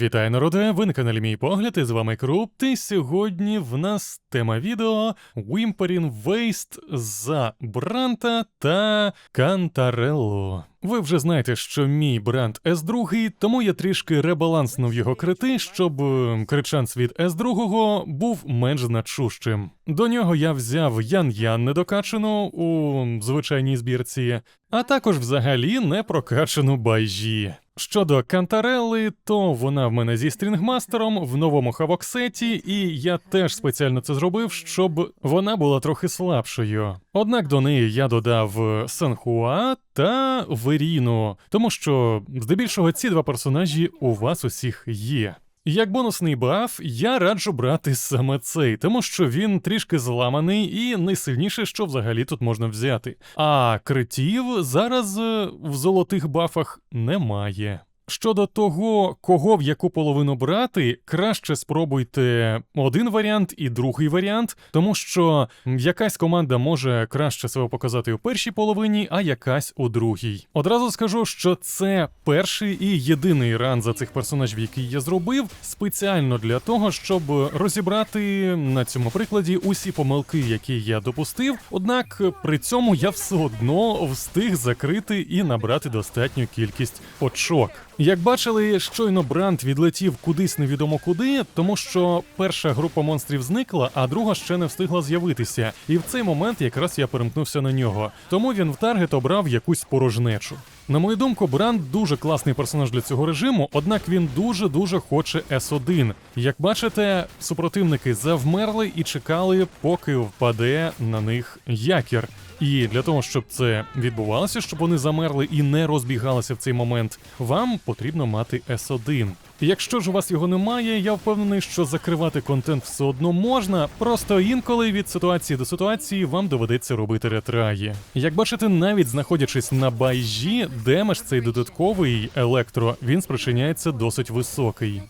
Вітаю, народе! Ви на каналі Мій Погляд, і з вами Крупт. І сьогодні в нас тема відео Whimpering Waste за Бранта та Кантарелло. Ви вже знаєте, що мій бренд S2, тому я трішки ребаланснув його крити, щоб е, кричанс від S2 був менш значущим. До нього я взяв Ян-Ян недокачану у звичайній збірці, а також взагалі не прокачану байжі. Щодо Кантарелли, то вона в мене зі стрінгмастером в новому хавоксеті, і я теж спеціально це зробив, щоб вона була трохи слабшою. Однак до неї я додав Санхуа та Веріну, тому що здебільшого ці два персонажі у вас усіх є. Як бонусний баф, я раджу брати саме цей, тому що він трішки зламаний і найсильніше, що взагалі тут можна взяти. А критів зараз е, в золотих бафах немає. Щодо того, кого в яку половину брати, краще спробуйте один варіант і другий варіант, тому що якась команда може краще себе показати у першій половині, а якась у другій. Одразу скажу, що це перший і єдиний ран за цих персонажів, який я зробив, спеціально для того, щоб розібрати на цьому прикладі усі помилки, які я допустив. Однак при цьому я все одно встиг закрити і набрати достатню кількість очок. Як бачили, щойно Бранд відлетів кудись невідомо куди, тому що перша група монстрів зникла, а друга ще не встигла з'явитися. І в цей момент якраз я перемкнувся на нього. Тому він в таргет обрав якусь порожнечу. На мою думку, Бранд дуже класний персонаж для цього режиму, однак він дуже дуже хоче С1. Як бачите, супротивники завмерли і чекали, поки впаде на них якір. І для того, щоб це відбувалося, щоб вони замерли і не розбігалися в цей момент, вам потрібно мати С1. Якщо ж у вас його немає, я впевнений, що закривати контент все одно можна, просто інколи від ситуації до ситуації вам доведеться робити ретраї. Як бачите, навіть знаходячись на байжі, демедж цей додатковий електро, він спричиняється досить високий.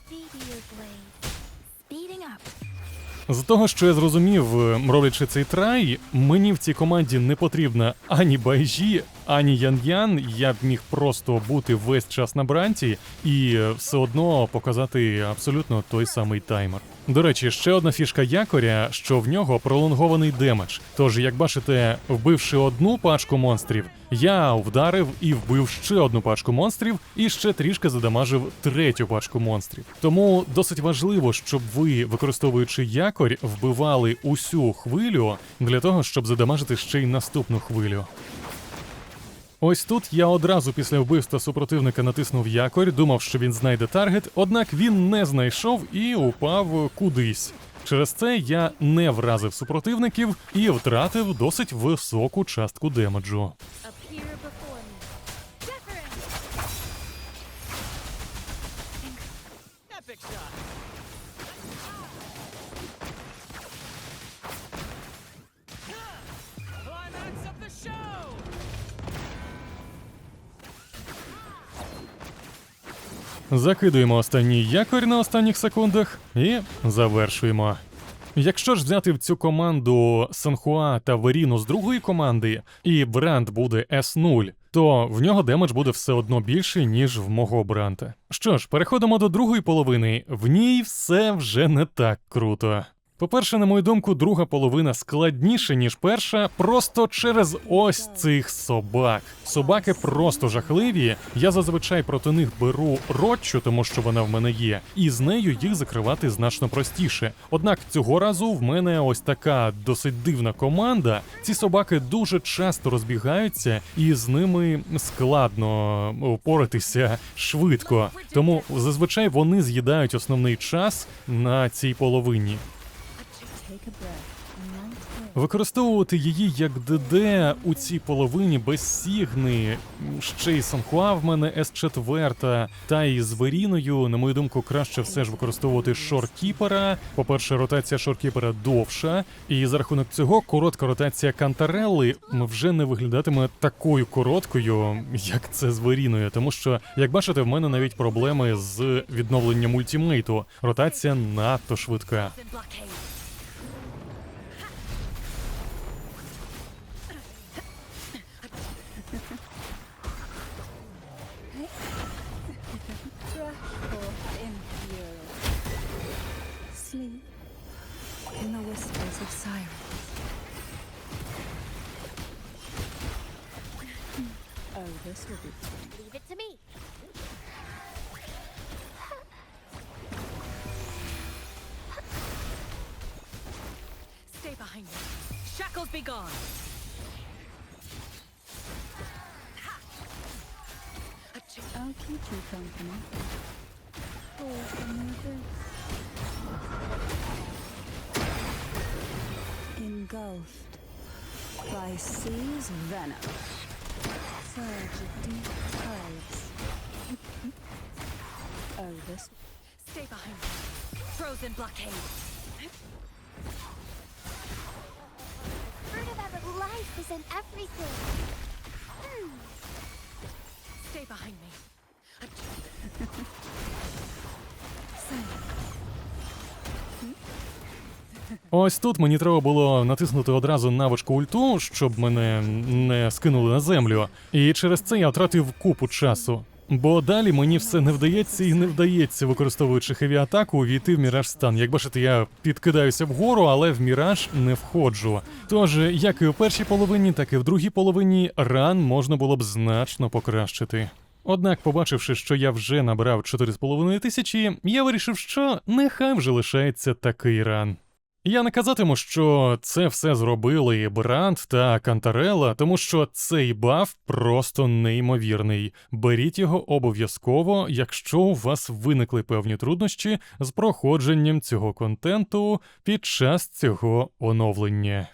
З того, що я зрозумів, е, роблячи цей трай, мені в цій команді не потрібна ані байжі, ані ян-ян. Я б міг просто бути весь час на бранті і е, все одно показати абсолютно той самий таймер. До речі, ще одна фішка якоря, що в нього пролонгований демедж. Тож, як бачите, вбивши одну пачку монстрів, я вдарив і вбив ще одну пачку монстрів, і ще трішки задамажив третю пачку монстрів. Тому досить важливо, щоб ви, використовуючи якорь, вбивали усю хвилю для того, щоб задамажити ще й наступну хвилю. Ось тут я одразу після вбивства супротивника натиснув якорь, думав, що він знайде таргет, однак він не знайшов і упав кудись. Через це я не вразив супротивників і втратив досить високу частку демеджу. Закидуємо останній якорь на останніх секундах і завершуємо. Якщо ж взяти в цю команду Санхуа та Веріну з другої команди, і бренд буде S0, то в нього демедж буде все одно більший, ніж в мого бранда. Що ж, переходимо до другої половини. В ній все вже не так круто. По-перше, на мою думку, друга половина складніша, ніж перша, просто через ось цих собак. Собаки просто жахливі. Я зазвичай проти них беру ротчу, тому що вона в мене є, і з нею їх закривати значно простіше. Однак цього разу в мене ось така досить дивна команда. Ці собаки дуже часто розбігаються, і з ними складно впоратися швидко. Тому зазвичай вони з'їдають основний час на цій половині. Використовувати її як ДД у цій половині без сігни, ще й Санхуа в мене С4, та і з Веріною, на мою думку, краще все ж використовувати шоркіпера. По-перше, ротація шоркіпера довша, і за рахунок цього коротка ротація Кантарелли вже не виглядатиме такою короткою, як це з Веріною. Тому що, як бачите, в мене навіть проблеми з відновленням ультімейту. Ротація надто швидка. siren. Oh, this will be fun. Leave it to me. Stay behind me. Shackles be gone. I'll keep you company. Oh, Engulfed by sea's venom. Surge of deep tides. oh, this Stay behind me. Frozen blockade. Fruit of ever life is in everything. Hmm. Stay behind me. Ось тут мені треба було натиснути одразу навичку ульту, щоб мене не скинули на землю. І через це я втратив купу часу. Бо далі мені все не вдається і не вдається, використовуючи хеві атаку, увійти в міраж стан. Як бачите, я підкидаюся вгору, але в міраж не входжу. Тож, як і в першій половині, так і в другій половині ран можна було б значно покращити. Однак, побачивши, що я вже набрав 4,5 тисячі, я вирішив, що нехай вже лишається такий ран. Я не казатиму, що це все зробили Бранд та Кантарела, тому що цей баф просто неймовірний. Беріть його обов'язково, якщо у вас виникли певні труднощі з проходженням цього контенту під час цього оновлення.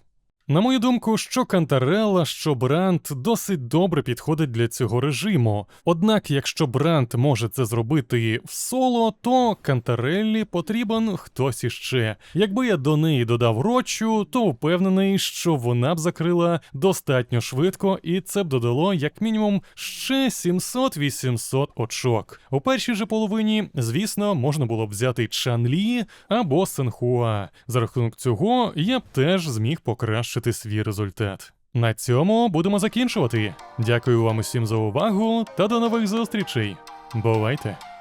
На мою думку, що Кантарелла, що Бранд досить добре підходить для цього режиму. Однак, якщо Бранд може це зробити в соло, то Кантареллі потрібен хтось іще. Якби я до неї додав рочу, то впевнений, що вона б закрила достатньо швидко, і це б додало як мінімум ще 700-800 очок. У першій же половині, звісно, можна було б взяти Чанлі або Сенхуа. За рахунок цього я б теж зміг покращити свій результат. На цьому будемо закінчувати. Дякую вам усім за увагу та до нових зустрічей. Бувайте!